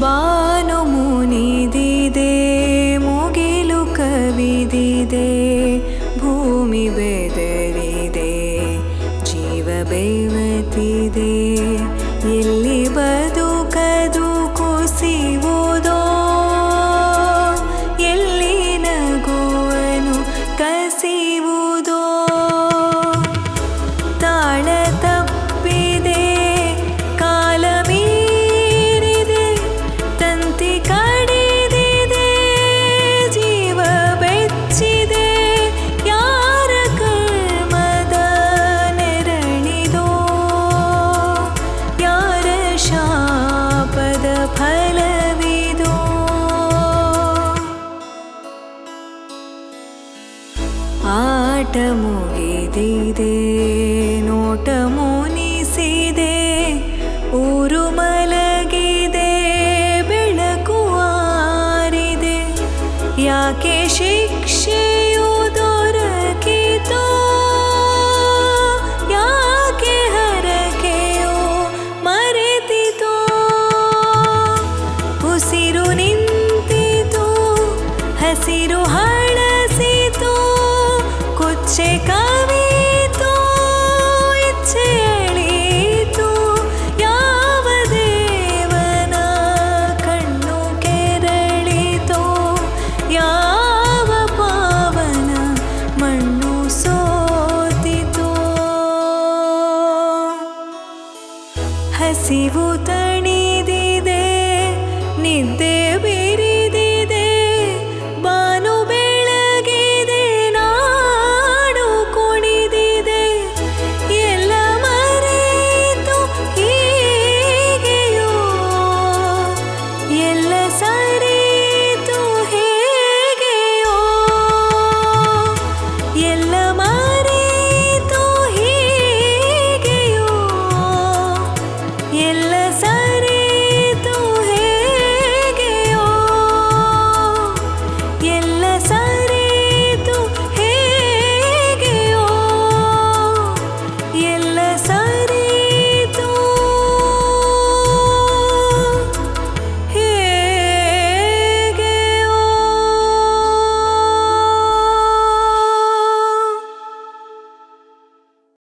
ಬಾನು ಮುನಿದಿದೆ ಮುಗಿಲು ಕವಿದಿದೆ ಭೂಮಿ ಬೆದರಿದೆ ಜೀವ ಬೆವತಿದೆ ಆಟ ಮುಗಿದಿದೆ, ನೋಟ ಮುನಿಸಿದೆ, ಊರು ಮಲಗಿದೆ, ಬೆಳಕು ಆರಿದೆ. ಯಾಕೆ ಶಿಕ್ಷೆಯು ದೊರಕಿತೋ, ಯಾಕೆ ಹರಕೆಯು ಮರೆತಿತೋ? ಉಸಿರು ನಿಂತಿತು, ಹಸಿರು ಹಳಸಿತು ಯಾವ ದೇವನ ಕಣ್ಣು ಯಾವ ಪಾವನ ಮಣ್ಣು ಹಸಿವು ತಣಿದಿದೆ ನಿದ್ದೆ besar.